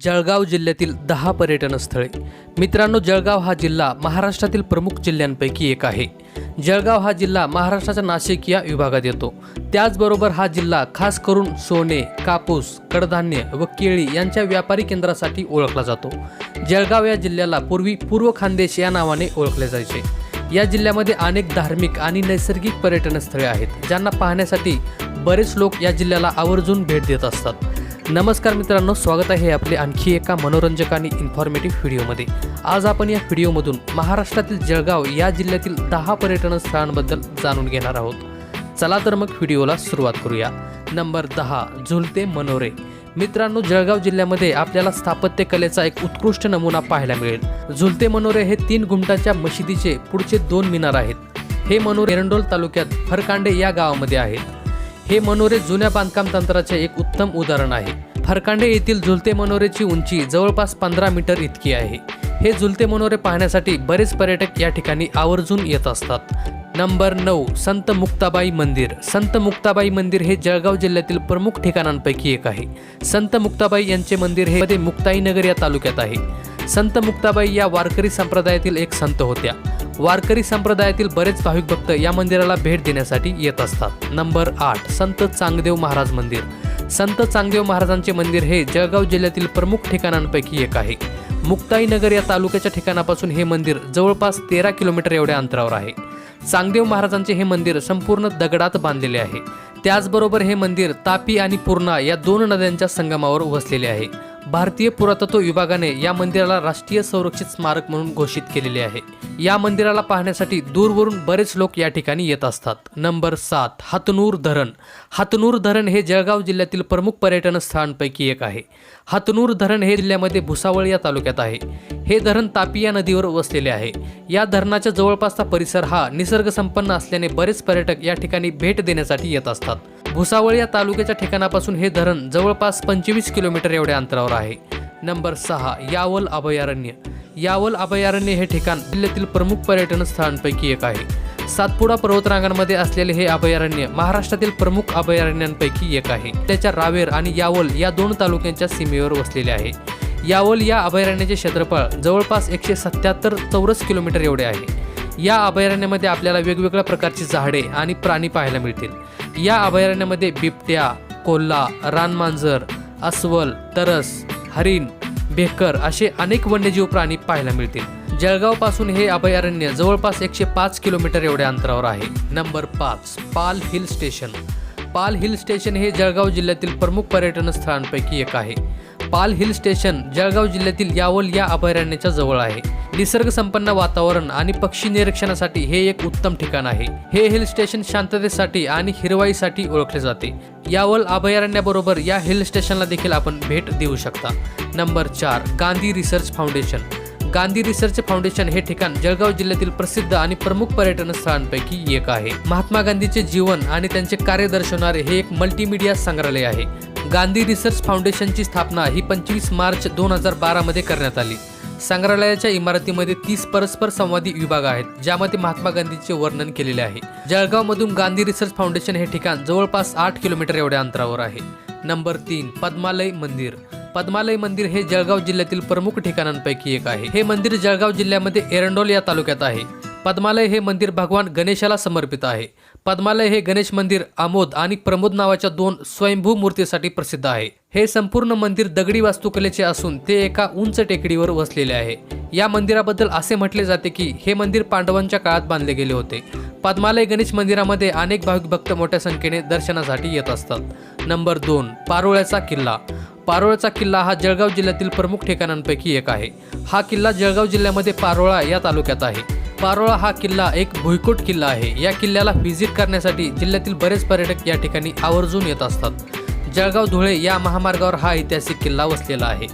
जळगाव जिल्ह्यातील दहा पर्यटन स्थळे. मित्रांनो जळगाव हा जिल्हा महाराष्ट्रातील प्रमुख जिल्ह्यांपैकी एक आहे. जळगाव हा जिल्हा महाराष्ट्राच्या नाशिक या विभागात येतो. त्याचबरोबर हा जिल्हा खास करून सोने कापूस कडधान्य व केळी यांच्या व्यापारी केंद्रासाठी ओळखला जातो. जळगाव या जिल्ह्याला पूर्वी पूर्व खानदेश या नावाने ओळखले जायचे. या जिल्ह्यामध्ये अनेक धार्मिक आणि नैसर्गिक पर्यटन स्थळे आहेत ज्यांना पाहण्यासाठी बरेच लोक या जिल्ह्याला आवर्जून भेट देत असतात. नमस्कार मित्रांनो स्वागत आहे आपले आणखी एका मनोरंजक आणि इन्फॉर्मेटिव्ह व्हिडिओमध्ये. आज आपण या व्हिडिओमधून महाराष्ट्रातील जळगाव या जिल्ह्यातील दहा पर्यटन स्थळांबद्दल जाणून घेणार आहोत. चला तर मग व्हिडिओला सुरुवात करूया. नंबर दहा झुलते मनोरे. मित्रांनो जळगाव जिल्ह्यामध्ये आपल्याला स्थापत्य कलेचा एक उत्कृष्ट नमुना पाहायला मिळेल. झुलते मनोरे हे तीन घुमटाच्या मशिदीचे पुढचे दोन मिनार आहेत. हे मनोरे एरंडोल तालुक्यात फरकांडे या गावामध्ये आहेत. हे मनोरे जुन्या बांधकाम तंत्राचे एक उत्तम उदाहरण आहे. फरकांडे येथील झुलते मनोरेची उंची जवळपास पंधरा मीटर इतकी आहे. हे झुलते मनोरे पाहण्यासाठी बरेच पर्यटक या ठिकाणी आवर्जून येत असतात. नंबर नऊ संत मुक्ताबाई मंदिर. संत मुक्ताबाई मंदिर हे जळगाव जिल्ह्यातील प्रमुख ठिकाणांपैकी एक आहे. संत मुक्ताबाई यांचे मंदिर हे मध्ये मुक्ताईनगर या तालुक्यात आहे. संत मुक्ताबाई या वारकरी संप्रदायातील एक संत होत्या. वारकरी संप्रदायातील बरेच भाविक भक्त या मंदिराला भेट देण्यासाठी येत असतात. नंबर आठ संत चांगदेव महाराज मंदिर. संत चांगदेव महाराजांचे मंदिर हे जळगाव जिल्ह्यातील प्रमुख ठिकाणांपैकी एक आहे. मुक्ताईनगर या तालुक्याच्या ठिकाणापासून हे मंदिर जवळपास तेरा किलोमीटर एवढ्या अंतरावर आहे. चांगदेव महाराजांचे हे मंदिर संपूर्ण दगडात बांधलेले आहे. त्याचबरोबर हे मंदिर तापी आणि पूर्णा या दोन नद्यांच्या संगमावर वसलेले आहे. भारतीय पुरातत्व विभागाने या मंदिराला राष्ट्रीय संरक्षित स्मारक म्हणून घोषित केलेले आहे. या मंदिराला पाहण्यासाठी दूरवरून बरेच लोक या ठिकाणी येत असतात. नंबर सात हातनूर धरण. हातनूर धरण हे जळगाव जिल्ह्यातील प्रमुख पर्यटन स्थळांपैकी एक आहे. हातनूर धरण हे जिल्ह्यामध्ये भुसावळ या तालुक्यात आहे. हे धरण तापी या नदीवर वसलेले आहे. या धरणाच्या जवळपासचा परिसर हा निसर्गसंपन्न असल्याने बरेच पर्यटक या ठिकाणी भेट देण्यासाठी येत असतात. भुसावळ या तालुक्याच्या ठिकाणापासून हे धरण जवळपास पंचवीस किलोमीटर एवढ्या अंतरावर आहे. नंबर सहा यावल अभयारण्य. यावल अभयारण्य हे ठिकाण जिल्ह्यातील प्रमुख पर्यटन स्थळांपैकी एक आहे. सातपुडा पर्वतरांगांमध्ये असलेले हे अभयारण्य महाराष्ट्रातील प्रमुख अभयारण्यांपैकी एक आहे. त्याच्या रावेर आणि यावल या दोन तालुक्यांच्या सीमेवर वसलेले आहे. यावल या अभयारण्याचे क्षेत्रफळ जवळपास एकशे सत्याहत्तर चौरस किलोमीटर एवढे आहे. या अभयारण्यामध्ये आपल्याला वेगवेगळ्या प्रकारची झाडे आणि प्राणी पाहायला मिळतील. या अभयारण्यामध्ये बिबट्या कोल्हा रानमांजर अस्वल तरस हरिण भेकर असे अनेक वन्यजीव प्राणी पाहायला मिळतील. जळगावपासून हे अभयारण्य जवळपास एकशे पाच किलोमीटर एवढ्या अंतरावर आहे. नंबर पाच Pal hill station. Pal hill station हे जळगाव जिल्ह्यातील प्रमुख पर्यटन स्थळांपैकी एक आहे. पाल हिल स्टेशन जळगाव जिल्ह्यातील यावल या अभयारण्याच्या जवळ आहे. निसर्ग संपन्न वातावरण आणि पक्षी निरीक्षणासाठी हे एक उत्तम ठिकाण आहे. हे हिल स्टेशन शांततेसाठी आणि हिरवाईसाठी ओळखले जाते. यावल अभयारण्याबरोबर या हिल स्टेशनला देखील आपण भेट देऊ शकता. नंबर चार Gandhi research foundation. Gandhi research foundation हे ठिकाण जळगाव जिल्ह्यातील प्रसिद्ध आणि प्रमुख पर्यटन स्थळांपैकी एक आहे. महात्मा गांधीचे जीवन आणि त्यांचे कार्य दर्शवणारे हे एक मल्टीमीडिया संग्रहालय आहे. गांधी रिसर्च फाउंडेशनची स्थापना ही पंचवीस मार्च दोन हजार बारामध्ये करण्यात आली. संग्रहालयाच्या इमारतीमध्ये तीस परस्पर संवादी विभाग आहेत ज्यामध्ये महात्मा गांधीचे वर्णन केलेले आहे. जळगावमधून गांधी रिसर्च फाउंडेशन हे ठिकाण जवळपास आठ किलोमीटर एवढ्या अंतरावर आहे. नंबर तीन पद्मालय मंदिर. पद्मालय मंदिर हे जळगाव जिल्ह्यातील प्रमुख ठिकाणांपैकी एक आहे. हे मंदिर जळगाव जिल्ह्यामध्ये एरंडोल या तालुक्यात आहे. पद्मालय हे मंदिर भगवान गणेशाला समर्पित आहे. पद्मालय हे गणेश मंदिर आमोद आणि प्रमोद नावाच्या दोन स्वयंभू मूर्तीसाठी प्रसिद्ध आहे. हे संपूर्ण मंदिर दगडी वास्तुकलेचे असून ते एका उंच टेकडीवर वसलेले आहे. या मंदिराबद्दल असे म्हटले जाते की हे मंदिर पांडवांच्या काळात बांधले गेले होते. पद्मालय गणेश मंदिरामध्ये अनेक भाविक भक्त मोठ्या संख्येने दर्शनासाठी येत असतात. नंबर दोन पारोळ्याचा किल्ला. पारोळ्याचा किल्ला हा जळगाव जिल्ह्यातील प्रमुख ठिकाणांपैकी एक आहे. हा किल्ला जळगाव जिल्ह्यामध्ये पारोळा या तालुक्यात आहे. पारोळा हा किल्ला एक भुईकोट किल्ला आहे. या किल्ल्याला व्हिजिट करण्यासाठी जिल्ह्यातील बरेच पर्यटक या ठिकाणी आवर्जून येत असतात. जळगाव धुळे या महामार्गावर हा ऐतिहासिक किल्ला वसलेला आहे.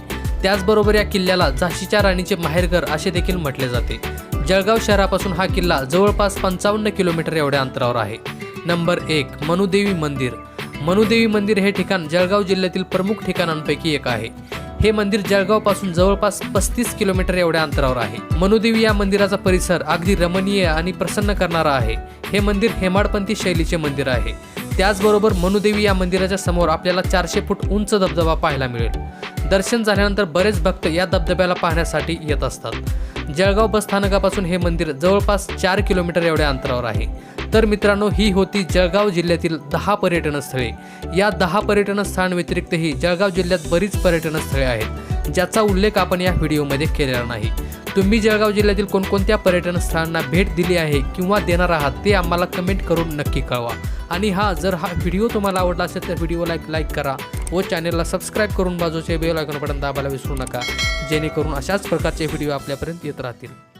त्याचबरोबर या किल्ल्याला झाशीच्या राणीचे माहेरघर असे देखील म्हटले जाते. जळगाव शहरापासून हा किल्ला जवळपास पंचावन्न किलोमीटर एवढ्या अंतरावर आहे. नंबर एक मनुदेवी मंदिर. मनुदेवी मंदिर हे ठिकाण जळगाव जिल्ह्यातील प्रमुख ठिकाणांपैकी एक आहे. हे मंदिर जळगावपासून जवळपास पस्तीस किलोमीटर एवढ्या अंतरावर आहे. मनुदेवी या मंदिराचा परिसर अगदी रमणीय आणि प्रसन्न करणारा आहे. हे मंदिर हेमाडपंथी शैलीचे मंदिर आहे. त्याचबरोबर मनुदेवी या मंदिराच्या समोर आपल्याला चारशे फूट उंच धबधबा पाहायला मिळेल. दर्शन झाल्यानंतर बरेच भक्त या धबधब्याला पाहण्यासाठी येत असतात. जळगाव बस स्थानकापासून हे मंदिर जवळपास चार किलोमीटर एवढ्या अंतरावर आहे. तर मित्रांनो ही होती जळगाव जिल्ह्यातील दहा पर्यटन स्थळे या दहा पर्यटन स्थळांव्यतिरिक्तही जळगाव जिल्ह्यात बरीच पर्यटन स्थळे आहेत ज्याचा उल्लेख आपण या व्हिडिओमध्ये केलेला नाही. तुम्ही जळगाव जिल्ह्यातील कोणकोणत्या पर्यटन स्थळांना भेट दिली आहे किंवा देणार आहात ते आम्हाला कमेंट करून नक्की कळवा. आणि हा जर हा व्हिडिओ तुम्हाला आवडला असेल तर व्हिडिओला एक लाईक करा. व चॅनेलला सबस्क्राईब करून बाजूचे बेल आयकॉन बटन दाबायला विसरू नका. जेणेकरून अशाच प्रकारचे व्हिडिओ आपल्यापर्यंत येत राहतील.